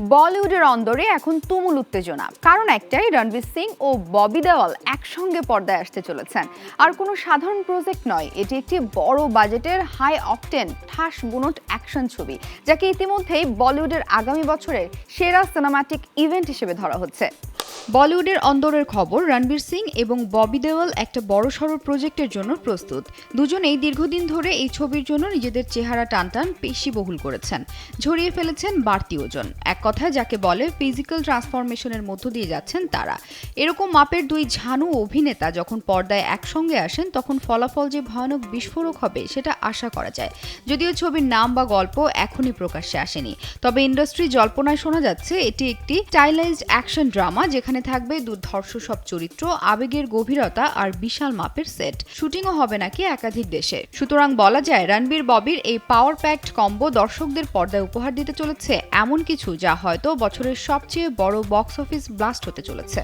বলিউডের অন্দরে এখন তুমুল উত্তেজনা। কারণ একটাই, রণবীর সিং ও ববি দেওয়াল একসঙ্গে পর্দায় আসতে চলেছেন। আর কোনো সাধারণ প্রজেক্ট নয়, এটি একটি বড় বাজেটের হাই অকটেন ঠাস বুনট অ্যাকশন ছবি, যাকে ইতিমধ্যেই বলিউডের আগামী বছরের সেরা সিনেমাটিক ইভেন্ট হিসেবে ধরা হচ্ছে। বলিউডের অন্দরের খবর, রণবীর সিং এবং ববি দেওয়াল একটা বড়সড় প্রজেক্টের জন্য প্রস্তুত। দুজনেই দীর্ঘদিন ধরে এই ছবির জন্য নিজেদের চেহারা টানটান পেশি বহুল করেছেন। ঝরিয়ে ফেলেছেন বাড়তি ওজন। এক কথায় যাকে বলে ফিজিক্যাল ট্রান্সফরমেশনের মধ্য দিয়ে যাচ্ছেন তারা। এরকম মাপের দুই ঝানু অভিনেতা যখন পর্দায় একসঙ্গে আসেন, তখন ফলাফল যে ভয়ানক বিস্ফোরক হবে সেটা আশা করা যায়। যদিও ছবির নাম বা গল্প এখনই প্রকাশ্যে আসেনি। তবে ইন্ডাস্ট্রি জল্পনায় শোনা যাচ্ছে, এটি একটি স্টাইলাইজড অ্যাকশন ড্রামা যেখানে থাকবে দুর্ধর্ষ সব চরিত্র, আবেগের গভীরতা আর বিশাল মাপের সেট। শুটিংও হবে নাকি একাধিক দেশে। সুতরাং বলা যায়, রণবীর, ববির এই পাওয়ার প্যাকড কম্বো দর্শকদের পর্দায় উপহার দিতে চলেছে এমন কিছু যা হয়তো বছরের সবচেয়ে বড় বক্স অফিস ব্লাস্ট হতে চলেছে।